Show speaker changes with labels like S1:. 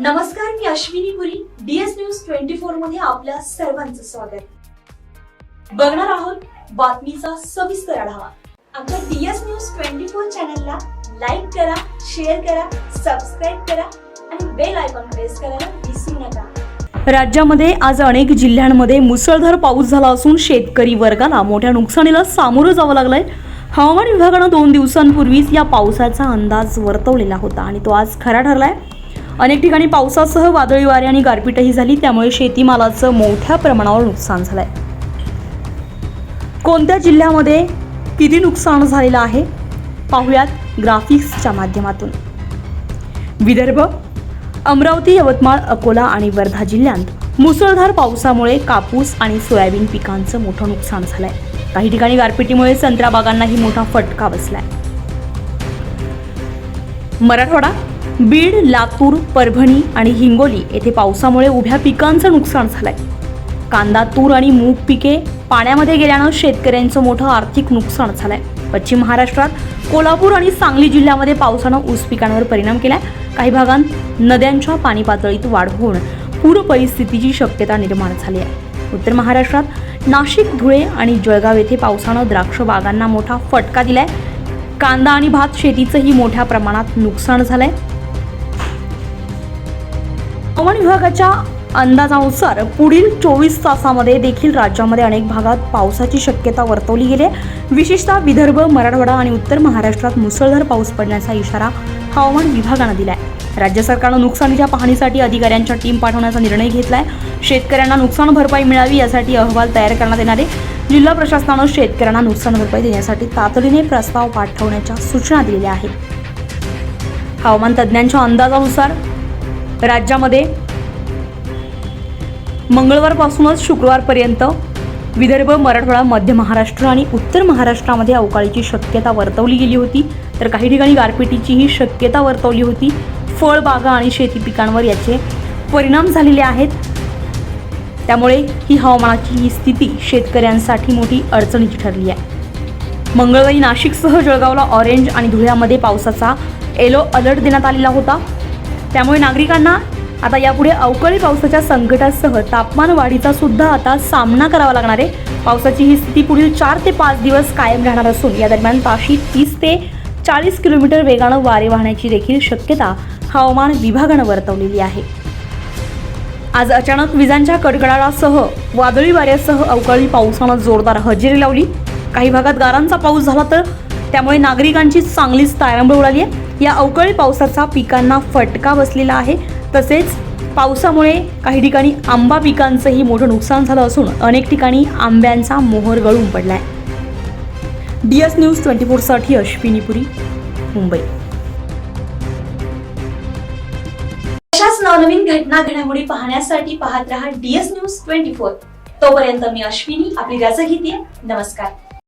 S1: नमस्कार मी Ashwini Puri S news twenty four मध्ये आपल्या सर्वांचं स्वागत बघणार आहोत बातमीचा सविस्तर आढावा आमच्या एस न्यूज ट्वेंटी फोर चॅनलला लाईक करा शेअर करा सबस्क्राईब करा आणि बेल आयकॉन प्रेस करायला विसरू नका
S2: राज्यामध्ये आज अनेक जिल्ह्यांमध्ये मुसळधार पाऊस झाला असून शेतकरी वर्गाला मोठ्या नुकसानीला सामोरं जावं लागलंय हवामान विभागानं दोन दिवसांपूर्वीच या पावसाचा अंदाज वर्तवलेला होता आणि तो आज खरा ठरलाय अनेक ठिकाणी पावसासह वादळी वारे आणि गारपीटही झाली त्यामुळे शेतीमालाचं मोठ्या प्रमाणावर नुकसान झालंय कोणत्या जिल्ह्यामध्ये किती नुकसान झालेलं आहे पाहुयात ग्राफिक्सच्या माध्यमातून विदर्भ अमरावती यवतमाळ अकोला आणि वर्धा जिल्ह्यात मुसळधार पावसामुळे कापूस आणि सोयाबीन पिकांचं मोठं नुकसान झालंय काही ठिकाणी गारपिटीमुळे संत्रा बागांनाही मोठा फटका बसलाय मराठवाडा बीड लातूर परभणी आणि हिंगोली येथे पावसामुळे उभ्या पिकांचं नुकसान झालंय कांदा तूर आणि मूग पिके पाण्यामध्ये गेल्यानं शेतकऱ्यांचं मोठं आर्थिक नुकसान झालंय पश्चिम महाराष्ट्रात कोल्हापूर आणि सांगली जिल्ह्यामध्ये पावसानं ऊस पिकांवर परिणाम केलाय काही भागांत नद्यांच्या पाणी पातळीत वाढ होऊन पूर परिस्थितीची शक्यता निर्माण झाली आहे उत्तर महाराष्ट्रात नाशिक धुळे आणि जळगाव येथे पावसानं द्राक्ष बागांना मोठा फटका दिलाय कांदा आणि भात शेतीचंही मोठ्या प्रमाणात नुकसान झालंय हवामान विभागाच्या अंदाजानुसार पुढील चोवीस तासामध्ये देखील राज्यामध्ये अनेक भागात पावसाची शक्यता वर्तवली गेली आहे विशेषतः विदर्भ मराठवाडा आणि उत्तर महाराष्ट्रात मुसळधार पाऊस पडण्याचा इशारा हवामान विभागानं दिला आहे राज्य सरकारनं नुकसानीच्या पाहणीसाठी अधिकाऱ्यांच्या टीम पाठवण्याचा निर्णय घेतला आहे शेतकऱ्यांना नुकसान भरपाई मिळावी यासाठी अहवाल तयार करण्यात येणार आहे जिल्हा प्रशासनानं शेतकऱ्यांना नुकसान भरपाई देण्यासाठी तातडीने प्रस्ताव पाठवण्याच्या सूचना दिलेल्या आहेत हवामान तज्ज्ञांच्या अंदाजानुसार राज्यामध्ये मंगळवारपासूनच शुक्रवारपर्यंत विदर्भ मराठवाडा मध्य महाराष्ट्र आणि उत्तर महाराष्ट्रामध्ये अवकाळीची शक्यता वर्तवली गेली होती तर काही ठिकाणी गारपिटीचीही शक्यता वर्तवली होती फळबागा आणि शेती पिकांवर याचे परिणाम झालेले आहेत त्यामुळे ही हवामानाची ही स्थिती शेतकऱ्यांसाठी मोठी अडचणीची ठरली आहे मंगळवारी नाशिकसह जळगावला ऑरेंज आणि धुळ्यामध्ये पावसाचा येलो अलर्ट देण्यात आलेला होता त्यामुळे नागरिकांना आता यापुढे अवकाळी पावसाच्या संकटासह तापमान वाढीचा सुद्धा आता सामना करावा लागणार आहे पावसाची ही स्थिती पुढील चार ते पाच दिवस कायम राहणार असून या दरम्यान ताशी तीस ते चाळीस किलोमीटर वेगानं वारे वाहण्याची देखील शक्यता हवामान विभागानं वर्तवलेली आहे आज अचानक विजांच्या कडकडाटासह वादळी वाऱ्यासह अवकाळी पावसानं जोरदार हजेरी लावली काही भागात गारांचा पाऊस झाला तर त्यामुळे नागरिकांची चांगलीच तारांबळ उडाली आहे या अवकाळी पावसाचा पिकांना फटका बसलेला आहे तसेच पावसामुळे काही ठिकाणी आंबा पिकांचंही मोठं नुकसान झालं असून अनेक ठिकाणी आंब्यांचा मोहर गळून पडला D S D S news twenty फोरसाठी अश्विनीपुरी मुंबई
S1: अशाच नवनवीन घटना घडामोडी पाहण्यासाठी पाहत रहा डीएस न्यूज ट्वेंटी फोर तोपर्यंत मी अश्विनी आपली रजा घेते नमस्कार